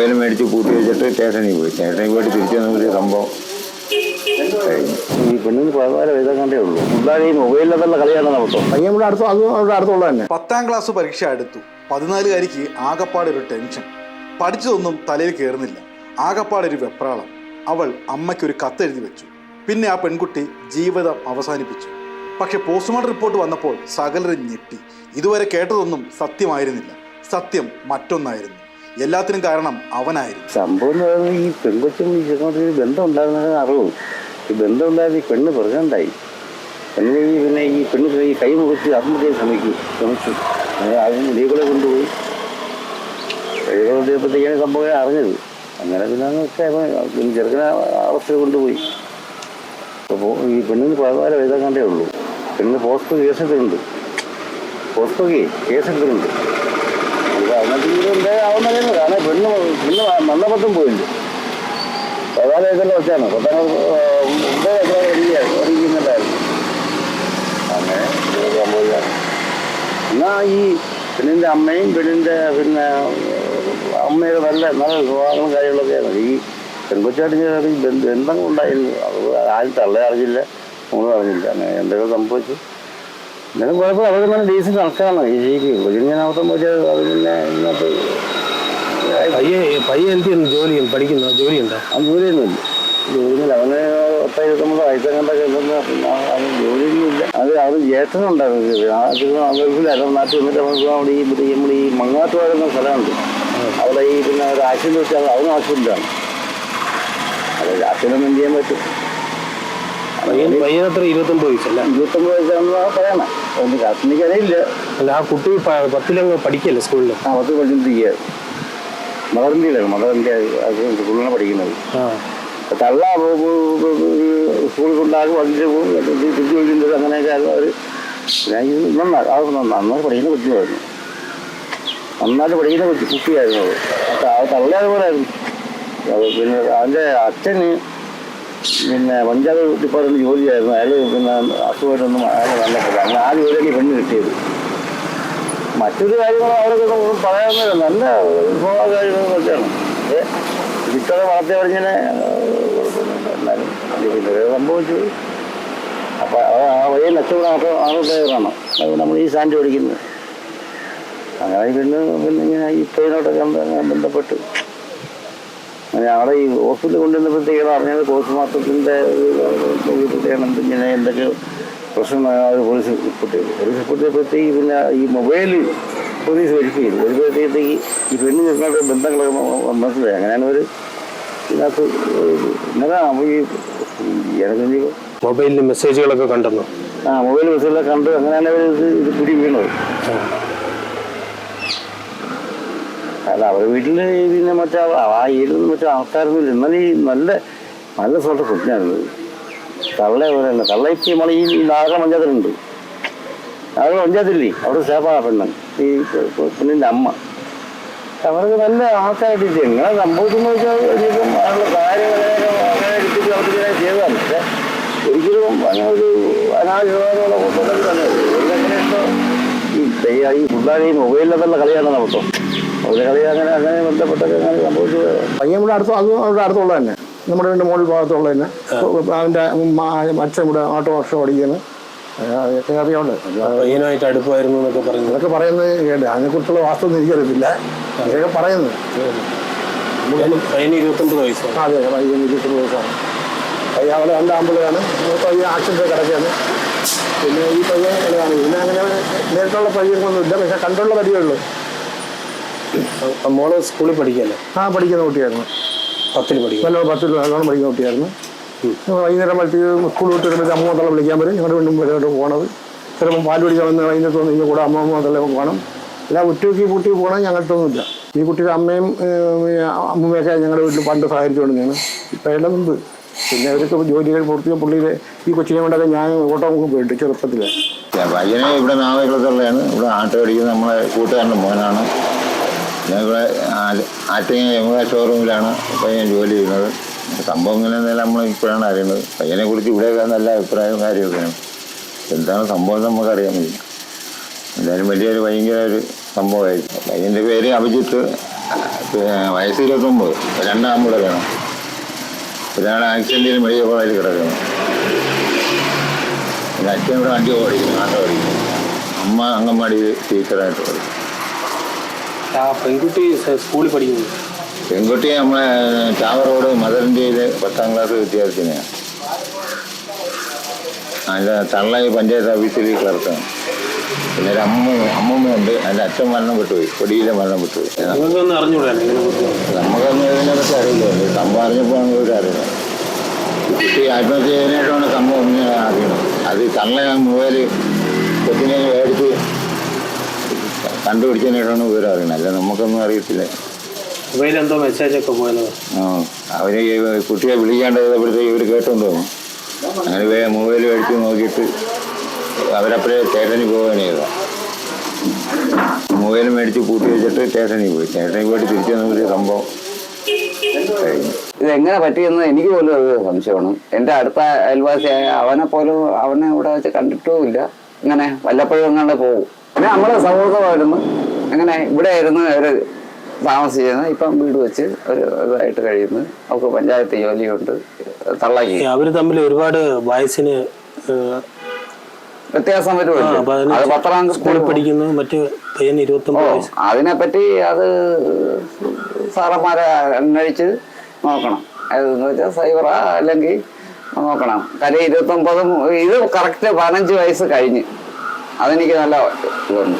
Mobile മേടിച്ച് കൂട്ടി വെച്ചിട്ട് സ്റ്റേഷനിൽ പോയി. സ്റ്റേഷനിൽ പോയിട്ട് തിരിച്ചു വന്നൊരു സംഭവം ഈ പെണ്ണിന് പതിനാല് വയസ്സെങ്ങാണ്ടേ ഉള്ളൂ. പിള്ളേർ ഈ മൊബൈലിലുള്ള കളിയാണ് നടത്തും പയ്യൻ ഇവിടെ അടുത്ത് അതും അവിടെ അടുത്തുള്ള തന്നെ. പത്താം ക്ലാസ് പരീക്ഷ അടുത്തു പതിനാലുകാരിക്ക് ആകപ്പാടൊരു ടെൻഷൻ പഠിച്ചതൊന്നും തലയിൽ കയറുന്നില്ല ആകപ്പാടൊരു വെപ്രാളം. അവൾ അമ്മയ്ക്കൊരു കത്തെഴുതി വെച്ചു. പിന്നെ ആ പെൺകുട്ടി ജീവിതം അവസാനിപ്പിച്ചു. പക്ഷെ പോസ്റ്റ്മോർട്ടം റിപ്പോർട്ട് വന്നപ്പോൾ സകലരും ഞെട്ടി. ഇതുവരെ കേട്ടതൊന്നും സത്യമായിരുന്നില്ല. സത്യം മറ്റൊന്നായിരുന്നു. എല്ലാത്തിനും കാരണം അവനായിരുന്നു. സംഭവം ഈ പെൺകൊച്ചും ഈ ചെറുക്കനും ഒരു ബന്ധം ഉണ്ടാകുന്ന അറിവ്. ഈ ബന്ധം ഉണ്ടായത് ഈ പെണ്ണ് പ്രസിഡന്റായി പിന്നെ ഈ പിന്നെ ഈ പെണ്ണ് ഈ കൈ മുറിച്ച് ആത്മഹത്യ ശ്രമിക്കും ശ്രമിച്ചു. അതിന് മുടികളെ കൊണ്ടുപോയി. കൊണ്ടുപോയപ്പോഴത്തേക്കാണ് സംഭവം അറിഞ്ഞത്. അങ്ങനെ പിന്നെ ചെറുക്കന അവസ്ഥയിൽ കൊണ്ടുപോയി. അപ്പോൾ ഈ പെണ്ണിന് പതിനാല് വയസ്സെങ്ങാണ്ടേ ഉള്ളൂ. പെണ്ണിന് പോസ്റ്റോ കേസെടുത്തിട്ടുണ്ട്. പോസ്റ്റോക്ക് കേസെടുത്തിട്ടുണ്ട്. മണ്ണപ്പത്തും പോയിട്ടുണ്ട്. പതിനാല് വയസ്സുള്ള എന്നാ ഈ പെണ്ണിന്റെ അമ്മയും പെണ്ണിന്റെ പിന്നെ അമ്മയുടെ നല്ല നല്ല സ്വഭാവങ്ങളും കാര്യങ്ങളൊക്കെയാണ് ഈ പെൺകൊച്ചായിട്ട് ബന്ധങ്ങൾ ഉണ്ടായിരുന്നു അത് ആരും തള്ളേ അറിഞ്ഞില്ല നമ്മൾ അറിഞ്ഞില്ല. അങ്ങനെ എന്തൊക്കെ സംഭവിച്ചു? എന്നാലും കുഴപ്പം അവർ നല്ല ഡീസന്റ് ആൾക്കാരാണ്. ഈ ശരിക്കും പോയിട്ട് അത് പിന്നെ ഇന്നത്തെ പയ്യെ പയ്യെ എന്ത് ചെയ്യുന്നു? ജോലി പഠിക്കുന്നു? ജോലിയുണ്ടോ ആ ജോലിയൊന്നുമില്ല. ജോലിയില്ല അവന് ഒത്ത ഇരുപത്തൊമ്പത് വയസ്സെങ്ങാണ്ടൊക്കെ ഉണ്ടെന്ന് അവന് ജോലിയൊന്നുമില്ല. അത് അത് ജ്യേഷ്ഠനുണ്ടായിരുന്നു ഗൾഫിലായിരുന്നു. നാട്ടിൽ വന്നിട്ട് നമുക്ക് അവിടെ ഈ ഇവിടെ നമ്മുടെ ഈ മങ്ങാട്ട് വരുന്ന സ്ഥലമുണ്ട്. അവിടെ ഈ പിന്നെ ഒരു ആശുപത്രി വെച്ചാൽ അവനും ആക്സിഡന്റാണ് അത് രാത്രിയിലൊന്നും ചെയ്യാൻ പറ്റും. പയ്യൻ പയ്യനത്ര ഇരുപത്തൊമ്പത് വയസ്സല്ല? ഇരുപത്തൊമ്പത് വയസ്സാണെന്നാണ് പറയണേ. എനിക്ക് എനിക്ക് അല്ല ആ കുട്ടി പത്തിലങ്ങ് പഠിക്കല്ലേ സ്കൂളിൽ ആ പത്ത് പഠിച്ചിരിക്കുകയായിരുന്നു മദർ ഇന്ത്യയിലാണ് മദർ ഇന്ത്യ സ്കൂളിലാണ് പഠിക്കുന്നത്. ആ. തള്ള സ്കൂളിൽ കൊണ്ടാകും അതിന്റെ തിരിച്ചു വിളിക്കുന്നത് അങ്ങനെയൊക്കെ ആയിരുന്നു അവർ ഞാൻ നന്നായി നന്നായി പഠിക്കുന്ന കുട്ടിയായിരുന്നു നന്നായിട്ട് പഠിക്കുന്ന കുട്ടി കുട്ടിയായിരുന്നു അത് ആ തള്ള അതുപോലായിരുന്നു. അത് പിന്നെ അതിന്റെ അച്ഛന് പിന്നെ പഞ്ചാബ് ഡിപ്പാർട്ട്മെന്റ് ജോലിയായിരുന്നു. അയാൾ പിന്നെ അസുഖമായിട്ടൊന്നും അയാൾ നല്ലതല്ല അങ്ങനെ ആ ജോലിയാണ് ഈ പെണ്ണ് കിട്ടിയത്. മറ്റൊരു കാര്യങ്ങൾ അവരൊക്കെ ഒന്നും പറയാവുന്നില്ല നല്ല സ്വഭാവ കാര്യങ്ങളൊക്കെയാണ് പക്ഷേ വളർത്തി പറഞ്ഞിങ്ങനെ സംഭവിച്ചു. അപ്പൊ ആ വഴിയിൽ അച്ഛൻ ആട്ടോ ആറോ ഡ്രൈവറാണ് നമ്മൾ ഈ സാൻഡ് ഓടിക്കുന്നത്. അങ്ങനെ പിന്നെ പിന്നെ ഇങ്ങനെ ഈ ട്രെയിനോട്ടൊക്കെ ബന്ധപ്പെട്ട് അവിടെ ഈ ഹോസ്പിറ്റലിൽ കൊണ്ടുവന്നപ്പോഴത്തേക്കാണ് അറിഞ്ഞത് പോസ്റ്റ്മോർട്ടത്തിന്റെ ഇങ്ങനെ എന്തൊക്കെ പ്രശ്നങ്ങൾ പോലീസ് റിപ്പോർട്ട് ചെയ്തു. പോലീസ് റിപ്പോർട്ട് ചെയ്തപ്പോഴത്തേക്ക് പിന്നെ ഈ മൊബൈൽ പോലീസ് വെരിഫൈ ചെയ്തു വരുമ്പോഴത്തേക്ക് ഈ പെണ്ണ് ചെറുക്കാരുടെ ബന്ധങ്ങളൊക്കെ മനസ്സിലായി. അങ്ങനെയാണ് ഒരു ഇതിനകത്ത് എന്നതാ ഈ ജനസഞ്ചി മൊബൈലിൽ മെസ്സേജുകളൊക്കെ കണ്ടെന്നു? ആ മൊബൈൽ മെസ്സേജുകളൊക്കെ കണ്ട് അങ്ങനെയാണ് അവർ ഇത് പിടി വീണത് അല്ല അവരുടെ വീട്ടിൽ പിന്നെ മറ്റേ ആ- ഏരിയയിൽ മറ്റേ ആൾക്കാരൊന്നും ഇല്ല. എന്നാലും ഈ നല്ല നല്ല സ്ഥലത്ത് സ്വപ്നമായിരുന്നു തള്ള പോലെയല്ല. തള്ള ഇപ്പം നമ്മൾ ഈ നാഗ പഞ്ചായത്തിലുണ്ട്. നാഗര പഞ്ചായത്തില്ലേ? അവിടെ സേഫാണ് പെണ്ണ്. ഈ പെണ്ണിന്റെ അമ്മ. അവർക്ക് നല്ല ആൾക്കാരായിട്ട് എങ്ങനെ സംഭവിച്ചെന്ന് വെച്ചാൽ ഒരിക്കലും അവരുടെ കാര്യങ്ങളൊക്കെ അവർക്ക് ഇങ്ങനെ ചെയ്തതാണ്. പക്ഷേ ഒരിക്കലും അങ്ങനെ ഒരു അനാവശ്യമായുള്ള കൂട്ടത്തിൽ തന്നെ ഈ തെയ്യ- ഈ ഈ കളിയാണ് നടത്തും അവരുടെ കളി അങ്ങനെ അങ്ങനെ ബന്ധപ്പെട്ടൊക്കെ അങ്ങനെ സംഭവിച്ചത്. പയ്യൻ ഇവിടെ അടുത്ത് അതും അവിടെ അടുത്തുള്ള തന്നെ. നമ്മുടെ വീണ്ടും മുകളിൽ ഭാഗത്തുള്ള തന്നെ. അവന്റെ അച്ഛൻ ഇവിടെ ഓട്ടോ അടുപ്പമായിരുന്നു എന്നൊക്കെ പറയുന്നു പറയുന്നത് കേട്ട്. അതിനെക്കുറിച്ചുള്ള വാസ്തവം എനിക്കറിയത്തില്ല. പറയുന്നത്. പയ്യന് ഇരുപത്തൊമ്പത് അതെ പയ്യൻ അവിടെ രണ്ട് ആമ്പിളയാണ് പയ്യൻ ആക്സിഡന്റ് കിടക്കുകയാണ്. പിന്നെ ഈ പയ്യൻ ഇളയാണ് പിന്നെ അങ്ങനെ നേരിട്ടുള്ള പയ്യനൊന്നും ഇല്ല പക്ഷെ കണ്ടുള്ള പരിചയമുള്ളൂ. ആ മോൾ സ്കൂളിൽ പഠിക്കല്ലേ ആ പഠിക്കുന്ന കുട്ടിയായിരുന്നു. പത്തിൽ പഠിക്കും നല്ല പത്തിൽ നല്ലോണം പഠിക്കുന്ന കുട്ടിയായിരുന്നു. വൈകുന്നേരം മറ്റു സ്കൂൾ വിട്ട് വരുമ്പോൾ അമ്മ തള്ള വിളിക്കാൻ വരും. ഞങ്ങളുടെ വീണ്ടും വരുന്നോട്ട് പോകണത് ചിലപ്പോൾ പാൽ പിടിക്കാൻ വന്ന് വൈകുന്നേരത്ത് വന്ന് ഇതിന്റെ കൂടെ അമ്മ തള്ള പോകണം എല്ലാം ഉറ്റൂക്കി കൂട്ടി പോകണം ഞങ്ങൾക്കൊന്നുമില്ല. ഈ കുട്ടിയുടെ അമ്മയും അമ്മയൊക്കെ ഞങ്ങളുടെ വീട്ടിൽ പണ്ട് സഹായിച്ചുകൊണ്ടിരുന്നതാണ് ഇപ്പം എല്ലാം മുമ്പ് പിന്നെ അവർക്ക് ജോലികൾ പൂർത്തിയും പുള്ളിയുടെ ഈ കൊച്ചിനെ കൊണ്ടൊക്കെ ഞാൻ ഓട്ടോ പോയിട്ട് ചെറുപ്പത്തിൽ പയ്യനെ ഇവിടെ നാളെ ഇവിടെ ആട്ടോ അടിക്കുന്ന നമ്മളെ കൂട്ടുകാരന്റെ മോനാണ്. ആ- ആറ്റിങ്ങ യമുന ഷോറൂമിലാണ് ഞാൻ ജോലി ചെയ്യുന്നത്. സംഭവം ഇങ്ങനെയെന്നല്ല നമ്മൾ ഇപ്പോഴാണ് അറിയുന്നത്. പയ്യനെ കുറിച്ച് ഇവിടെയൊക്കെ നല്ല അഭിപ്രായവും കാര്യമൊക്കെയാണ്. എന്താണ് സംഭവം നമുക്കറിയാൻ വയ്യ. എന്തായാലും വലിയൊരു ഭയങ്കര ഒരു സംഭവമായിരുന്നു പയ്യന്റെ പേര് അഭിജിത്ത് വയസ്സ് ഇരുപത്തൊമ്പത്. രണ്ടാം പിള്ളേരാണ് ഒരാൾ ആക്സിഡന്റിൽ മെഡിക്കൽ കോളേജിൽ കിടക്കുന്നു പിന്നെ അച്ഛൻ ഇവിടെ വണ്ടി ഓടിക്കുന്നു ആട്ടോ ഓടിക്കുന്നു. അമ്മ അംഗൻവാടിയിൽ ടീച്ചറായിട്ട് പഠിക്കും ആ പെൺകുട്ടി സ്കൂളിൽ പഠിക്കുന്നു. പെൺകുട്ടി നമ്മളെ ചാവ റോഡ് മദർ ഇന്ത്യയിലെ പത്താം ക്ലാസ് വിദ്യാർത്ഥിനിയാണ് അതിന്റെ തള്ളായി പഞ്ചായത്ത് ഓഫീസിൽ ക്ലർക്കാണ് പിന്നെ ഒരു അമ്മ അമ്മമ്മയുണ്ട്. അതിന്റെ അച്ഛൻ മരണം പെട്ടുപോയി. കൊടിയിലെ മരണം പെട്ടുപോയി. നിങ്ങൾക്കൊന്നും അറിഞ്ഞൂടാ നമുക്കൊന്നും ഇതിനെക്കുറിച്ച് അറിയില്ല സംഭവം അറിഞ്ഞപ്പോൾ ഒരു അറിയില്ല. കുട്ടി ആത്മഹത്യ ചെയ്തതിനായിട്ടാണ് സംഭവം അറിയണം അത് തള്ള മുതൽ കൊച്ചിനെ മേടിച്ച് കണ്ടുപിടിച്ചതിനായിട്ടാണ് വിവരം അറിയണം അല്ല നമുക്കൊന്നും അറിയത്തില്ല. മൊബൈലെന്തോ മെസ്സേജൊക്കെ പോയത്. ആ അവർ ഈ കുട്ടിയെ വിളിക്കാണ്ടപ്പോഴത്തേക്ക് ഇവർ കേട്ടോണ്ട് അങ്ങനെ വേ മൊബൈൽ മേടിച്ച് നോക്കിയിട്ട് അവരപ്പോഴേ പോവുകയാണ് ചെയ്തത്. മൊബൈൽ മേടിച്ച് പൂട്ടി വെച്ചിട്ട് സ്റ്റേഷനിൽ പോയി. സ്റ്റേഷനിൽ പോയിട്ട് തിരിച്ചു വന്നൊരു സംഭവം ഇതെങ്ങനെ പറ്റിയെന്ന് എനിക്ക് പോലും ഒരു സംശയമാണ്. എന്റെ അടുത്ത അയൽവാസിയായ അവനെ പോലും അവനെ ഇവിടെ വെച്ച് കണ്ടിട്ടുമില്ല. ഇങ്ങനെ വല്ലപ്പോഴും എങ്ങാണ്ട് പോകും പിന്നെ നമ്മളെ സൗഹൃദമായിരുന്നു അങ്ങനെ ഇവിടെ ആയിരുന്നു ഒരു താമസിച്ചിരുന്നത്. ഇപ്പം വീട് വെച്ച് ഒരു ഇതായിട്ട് കഴിയുന്നു. അവർക്ക് പഞ്ചായത്ത് ജോലിയുണ്ട്. തള്ളാക്കി അവർ തമ്മിൽ ഒരുപാട് വയസ്സിന് വ്യത്യാസം വരുമല്ലോ അത് പത്താം സ്കൂളിൽ പഠിക്കുന്നു. മറ്റ് ഇരുപത്തൊമ്പത് അതിനെപ്പറ്റി അത് സാറന്മാരെ അന്വേഷിച്ച് നോക്കണം. അതെന്ന് വെച്ചാൽ സൈബറാ അല്ലെങ്കിൽ നോക്കണം. കാര്യം ഇരുപത്തൊമ്പതും ഇത് കറക്റ്റ് പതിനഞ്ച് വയസ്സ് കഴിഞ്ഞ്. അതെനിക്ക് നല്ല ഇതുണ്ട്.